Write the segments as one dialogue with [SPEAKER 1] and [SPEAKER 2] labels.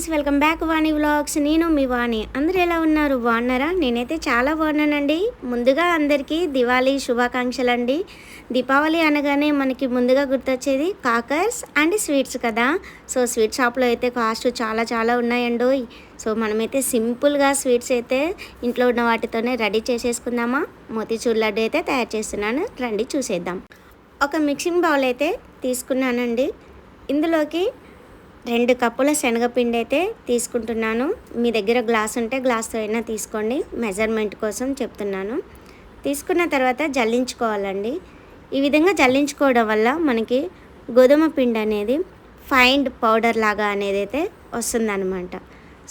[SPEAKER 1] Friends welcome back Vani vlogs. నేను మీ వాణి. అందరూ ఎలా ఉన్నారు? బాగున్నారా? నేనైతే చాలా బాగున్నానండి. ముందుగా అందరికీ దివాళీ శుభాకాంక్షలు అండి దీపావళి అనగానే మనకి ముందుగా గుర్తొచ్చేది కాకర్స్ అండ్ స్వీట్స్ కదా. సో స్వీట్ షాప్లో అయితే కాస్ట్ చాలా చాలా ఉన్నాయండి. సో మనమైతే సింపుల్గా స్వీట్స్ అయితే ఇంట్లో ఉన్న వాటితోనే రెడీ చేసేసుకుందామా? మోతీచూర్ లడ్డు అయితే తయారు చేస్తున్నాను. రండి చూసేద్దాం. ఒక మిక్సింగ్ బౌల్ అయితే తీసుకున్నానండి. ఇందులోకి రెండు కప్పుల శనగపిండి అయితే తీసుకుంటున్నాను. మీ దగ్గర గ్లాస్ ఉంటే గ్లాస్తో అయినా తీసుకోండి. మెజర్మెంట్ కోసం చెప్తున్నాను. తీసుకున్న తర్వాత జల్లించుకోవాలండి. ఈ విధంగా జల్లించుకోవడం వల్ల మనకి గోధుమ పిండి అనేది ఫైండ్ పౌడర్ లాగా అనేది అయితే వస్తుందన్నమాట.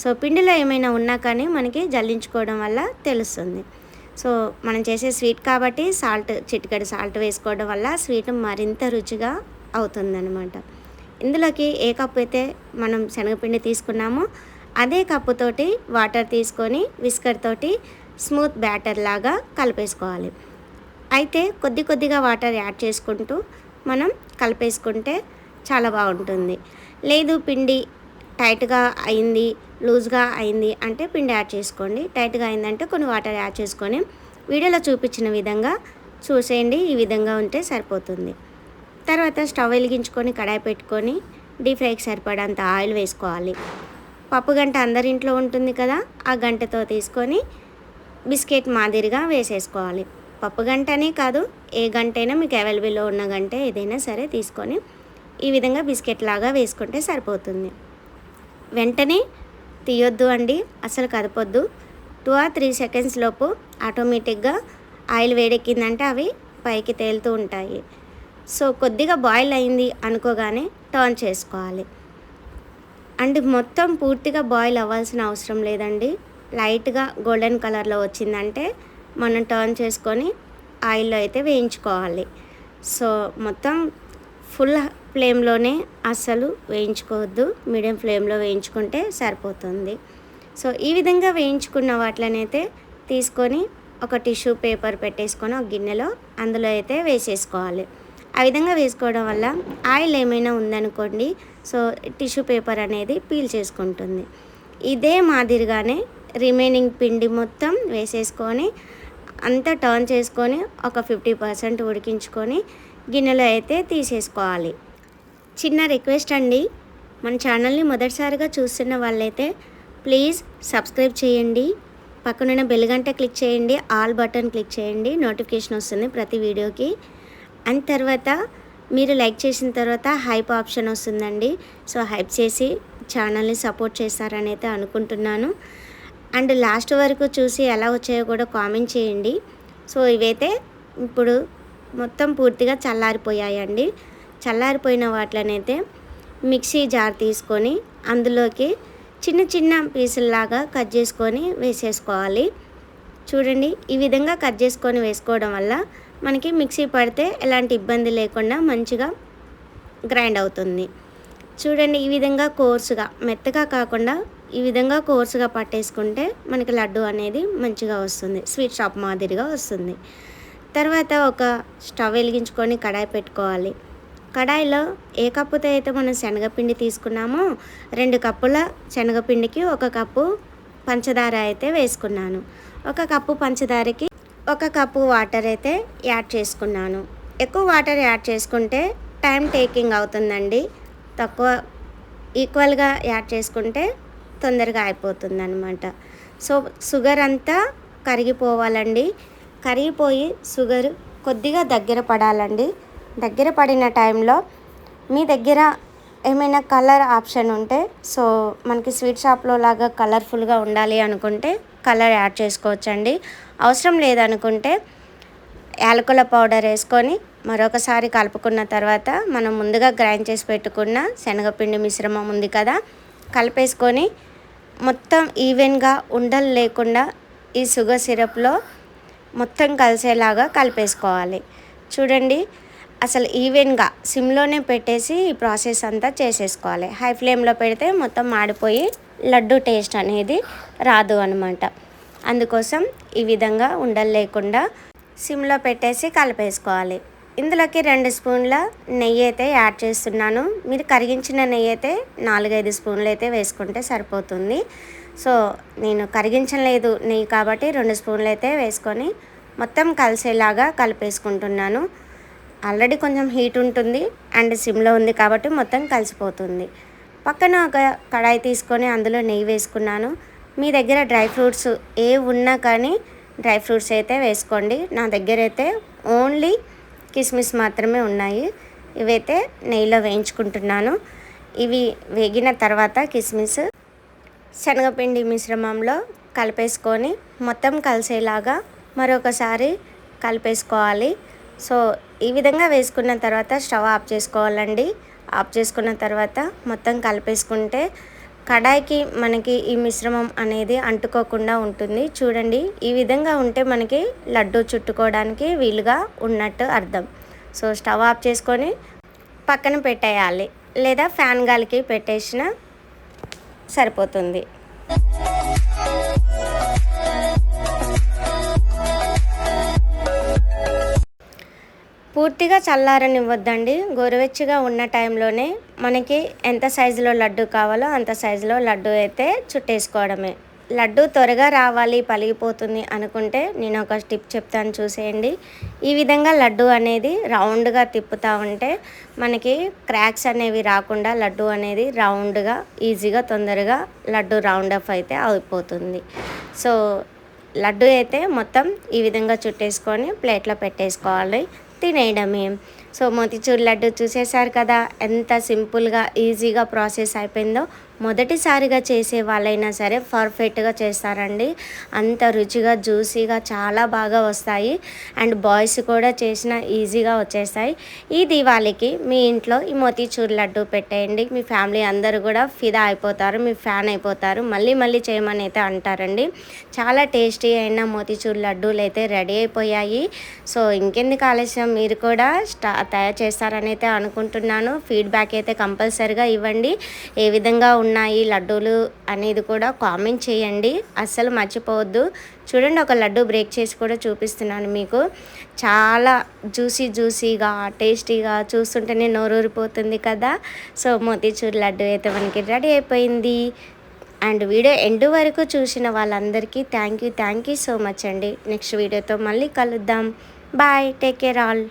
[SPEAKER 1] సో పిండిలో ఏమైనా ఉన్నా కానీ మనకి జల్లించుకోవడం వల్ల తెలుస్తుంది. సో మనం చేసే స్వీట్ కాబట్టి సాల్ట్ చిటికెడు సాల్ట్ వేసుకోవడం వల్ల స్వీట్ మరింత రుచిగా అవుతుందన్నమాట. ఇందులోకి ఏ కప్పు అయితే మనం శనగపిండి తీసుకున్నామో అదే కప్పుతోటి వాటర్ తీసుకొని విస్కర్ తోటి స్మూత్ బ్యాటర్ లాగా కలిపేసుకోవాలి. అయితే కొద్ది కొద్దిగా వాటర్ యాడ్ చేసుకుంటూ మనం కలిపేసుకుంటే చాలా బాగుంటుంది. లేదు పిండి టైట్గా అయింది లూజ్గా అయింది అంటే పిండి యాడ్ చేసుకోండి. టైట్గా అయిందంటే కొన్ని వాటర్ యాడ్ చేసుకొని వీడియోలో చూపించిన విధంగా చూసేయండి. ఈ విధంగా ఉంటే సరిపోతుంది. తర్వాత స్టవ్ వెలిగించుకొని కడాయి పెట్టుకొని డీప్ ఫ్రైకి సరిపడంత ఆయిల్ వేసుకోవాలి. పప్పు గంట అందరింట్లో ఉంటుంది కదా ఆ గంటతో తీసుకొని బిస్కెట్ మాదిరిగా వేసేసుకోవాలి. పప్పు గంటనే కాదు ఏ గంట అయినా మీకు అవైలబుల్లో ఉన్న గంట ఏదైనా సరే తీసుకొని ఈ విధంగా బిస్కెట్ లాగా వేసుకుంటే సరిపోతుంది. వెంటనే తీయొద్దు అండి అసలు కదపొద్దు. టూ ఆర్ త్రీ సెకండ్స్ లోపు ఆటోమేటిక్గా ఆయిల్ వేడెక్కిందంటే అవి పైకి తేలుతూ ఉంటాయి. సో కొద్దిగా బాయిల్ అయింది అనుకోగానే టర్న్ చేసుకోవాలి. అండ్ మొత్తం పూర్తిగా బాయిల్ అవ్వాల్సిన అవసరం లేదండి. లైట్గా గోల్డెన్ కలర్లో వచ్చిందంటే మనం టర్న్ చేసుకొని ఆయిల్లో అయితే వేయించుకోవాలి. సో మొత్తం ఫుల్ ఫ్లేమ్లోనే అస్సలు వేయించుకోవద్దు. మీడియం ఫ్లేమ్లో వేయించుకుంటే సరిపోతుంది. సో ఈ విధంగా వేయించుకున్న వాటినైతే తీసుకొని ఒక టిష్యూ పేపర్ పెట్టేసుకొని ఒక గిన్నెలో అందులో అయితే వేసేసుకోవాలి. ఆ విధంగా వేసుకోవడం వల్ల ఆయిల్ ఏమైనా ఉందనుకోండి సో టిష్యూ పేపర్ అనేది పీల్ చేసుకుంటుంది. ఇదే మాదిరిగానే రిమైనింగ్ పిండి మొత్తం వేసేసుకొని అంతా టర్న్ చేసుకొని ఒక ఫిఫ్టీ పర్సెంట్ ఉడికించుకొని గిన్నెలో అయితే తీసేసుకోవాలి. చిన్న రిక్వెస్ట్ అండి మన ఛానల్ని మొదటిసారిగా చూస్తున్న వాళ్ళైతే ప్లీజ్ సబ్స్క్రైబ్ చేయండి పక్కనున్న బెల్ గంట క్లిక్ చేయండి ఆల్ బటన్ క్లిక్ చేయండి నోటిఫికేషన్ వస్తుంది ప్రతి వీడియోకి. అండ్ తర్వాత మీరు లైక్ చేసిన తర్వాత హైప్ ఆప్షన్ వస్తుందండి. సో హైప్ చేసి ఛానల్ని సపోర్ట్ చేస్తారని అయితే అనుకుంటున్నాను. అండ్ లాస్ట్ వరకు చూసి ఎలా వచ్చాయో కూడా కామెంట్ చేయండి. సో ఇవైతే ఇప్పుడు మొత్తం పూర్తిగా చల్లారిపోయాయండి. చల్లారిపోయిన వాటినైతే మిక్సీ జార్ తీసుకొని అందులోకి చిన్న చిన్న పీసుల్లాగా కట్ చేసుకొని వేసేసుకోవాలి. చూడండి ఈ విధంగా కట్ చేసుకొని వేసుకోవడం వల్ల మనకి మిక్సీ పడితే ఎలాంటి ఇబ్బంది లేకుండా మంచిగా గ్రైండ్ అవుతుంది. చూడండి ఈ విధంగా కోర్సుగా మెత్తగా కాకుండా ఈ విధంగా కోర్సుగా పట్టేసుకుంటే మనకి లడ్డు అనేది మంచిగా వస్తుంది స్వీట్ షాప్ మాదిరిగా వస్తుంది. తర్వాత ఒక స్టవ్ వెలిగించుకొని కడాయి పెట్టుకోవాలి. కడాయిలో ఏ కప్పుతో అయితే మనం శనగపిండి తీసుకున్నామో రెండు కప్పుల శనగపిండికి ఒక కప్పు పంచదార అయితే వేసుకున్నాను. ఒక కప్పు పంచదారకి ఒక కప్పు వాటర్ అయితే యాడ్ చేసుకున్నాను. ఎక్కువ వాటర్ యాడ్ చేసుకుంటే టైం టేకింగ్ అవుతుందండి. తక్కువ ఈక్వల్గా యాడ్ చేసుకుంటే తొందరగా అయిపోతుంది అనమాట సో షుగర్ అంతా కరిగిపోవాలండి. కరిగిపోయి షుగర్ కొద్దిగా దగ్గర పడాలండి. దగ్గర పడిన టైంలో మీ దగ్గర ఏమైనా కలర్ ఆప్షన్ ఉంటే సో మనకి స్వీట్ షాప్లో లాగా కలర్ఫుల్గా ఉండాలి అనుకుంటే కలర్ యాడ్ చేసుకోవచ్చండి. అవసరం లేదనుకుంటే యాలకుల పౌడర్ వేసుకొని మరొకసారి కలుపుకున్న తర్వాత మనం ముందుగా గ్రైండ్ చేసి పెట్టుకున్న శనగపిండి మిశ్రమం ఉంది కదా కలిపేసుకొని మొత్తం ఈవెన్గా ఉండలు లేకుండా ఈ షుగర్ సిరప్లో మొత్తం కలిసేలాగా కలిపేసుకోవాలి. చూడండి అసలు ఈవెన్గా సిమ్లోనే పెట్టేసి ఈ ప్రాసెస్ అంతా చేసేసుకోవాలి. హై ఫ్లేమ్లో పెడితే మొత్తం మాడిపోయి లడ్డు టేస్ట్ అనేది రాదు అనమాట అందుకోసం ఈ విధంగా ఉండలు లేకుండా సిమ్లో పెట్టేసి కలిపేసుకోవాలి. ఇందులోకి రెండు స్పూన్ల నెయ్యి అయితే యాడ్ చేస్తున్నాను. మీరు కరిగించిన నెయ్యి అయితే నాలుగైదు స్పూన్లు అయితే వేసుకుంటే సరిపోతుంది. సో నేను కరిగించలేదు నెయ్యి కాబట్టి రెండు స్పూన్లు అయితే వేసుకొని మొత్తం కలిసేలాగా కలిపేసుకుంటున్నాను. ఆల్రెడీ కొంచెం హీట్ ఉంటుంది అండ్ సిమ్లో ఉంది కాబట్టి మొత్తం కలిసిపోతుంది. పక్కన ఒక కడాయి తీసుకొని అందులో నెయ్యి వేసుకున్నాను. మీ దగ్గర డ్రై ఫ్రూట్స్ ఏ ఉన్నా కానీ డ్రై ఫ్రూట్స్ అయితే వేసుకోండి. నా దగ్గర అయితే ఓన్లీ కిస్మిస్ మాత్రమే ఉన్నాయి. ఇవైతే నెయ్యిలో వేయించుకుంటున్నాను. ఇవి వేగిన తర్వాత కిస్మిస్ శనగపిండి మిశ్రమంలో కలిపేసుకొని మొత్తం కలిసేలాగా మరొకసారి కలిపేసుకోవాలి. సో ఈ విధంగా వేసుకున్న తర్వాత స్టవ్ ఆఫ్ చేసుకోవాలండి. ఆఫ్ చేసుకున్న తర్వాత మొత్తం కలిపేసుకుంటే కడాయికి మనకి ఈ మిశ్రమం అనేది అంటుకోకుండా ఉంటుంది. చూడండి ఈ విధంగా ఉంటే మనకి లడ్డు చుట్టుకోవడానికి వీలుగా ఉన్నట్టు అర్థం. సో స్టవ్ ఆఫ్ చేసుకొని పక్కన పెట్టేయాలి. లేదా ఫ్యాన్ గాలికి పెట్టేసిన సరిపోతుంది. పూర్తిగా చల్లారనివ్వద్దండి. గోరువెచ్చగా ఉన్న టైంలోనే మనకి ఎంత సైజులో లడ్డు కావాలో అంత సైజులో లడ్డు అయితే చుట్టేసుకోవడమే. లడ్డు త్వరగా రావాలి పలిగిపోతుంది అనుకుంటే నేను ఒక టిప్ చెప్తాను చూసేయండి. ఈ విధంగా లడ్డు అనేది రౌండ్గా తిప్పుతూ ఉంటే మనకి క్రాక్స్ అనేవి రాకుండా లడ్డు అనేది రౌండ్గా ఈజీగా తొందరగా లడ్డు రౌండ్ అప్ అయితే అయిపోతుంది. సో లడ్డు అయితే మొత్తం ఈ విధంగా చుట్టేసుకొని ప్లేట్లో పెట్టేసుకోవాలి. తినేయడమే సో మోతిచూర్ లడ్డు చూసేశారు కదా ఎంత సింపుల్గా ఈజీగా ప్రాసెస్ అయిపోయిందో మొదటిసారిగా చేసే వాళ్ళైనా సరే పర్ఫెక్ట్గా చేస్తారండి. అంత రుచిగా జ్యూసీగా చాలా బాగా వస్తాయి. అండ్ బాయ్స్ కూడా చేసిన ఈజీగా వచ్చేస్తాయి. ఈ దివాళీకి మీ ఇంట్లో ఈ మోతీచూర్ లడ్డు పెట్టేయండి. మీ ఫ్యామిలీ అందరూ కూడా ఫిదా అయిపోతారు మీ ఫ్యాన్ అయిపోతారు. మళ్ళీ మళ్ళీ చేయమని అయితే అంటారండి. చాలా టేస్టీ అయిన మోతీచూర్ లడ్డూలు అయితే రెడీ అయిపోయాయి. సో ఇంకెందుకు ఆలస్యం? మీరు కూడా స్టా తయారు చేస్తారని అయితే అనుకుంటున్నాను. ఫీడ్బ్యాక్ అయితే కంపల్సరిగా ఇవ్వండి. ఏ విధంగా ఉన్నాయి లడ్డూలు అనేది కూడా కామెంట్ చేయండి. అస్సలు మర్చిపోవద్దు. చూడండి ఒక లడ్డు బ్రేక్ చేసి కూడా చూపిస్తున్నాను మీకు. చాలా జ్యూసీ జ్యూసీగా టేస్టీగా చూస్తుంటేనే నోరూరిపోతుంది కదా. సో మోతీచూర్ లడ్డు అయితే మనకి రెడీ అయిపోయింది. అండ్ వీడియో ఎండ్ వరకు చూసిన వాళ్ళందరికీ thank you thank you so much అండి. నెక్స్ట్ వీడియోతో మళ్ళీ కలుద్దాం. Bye take care all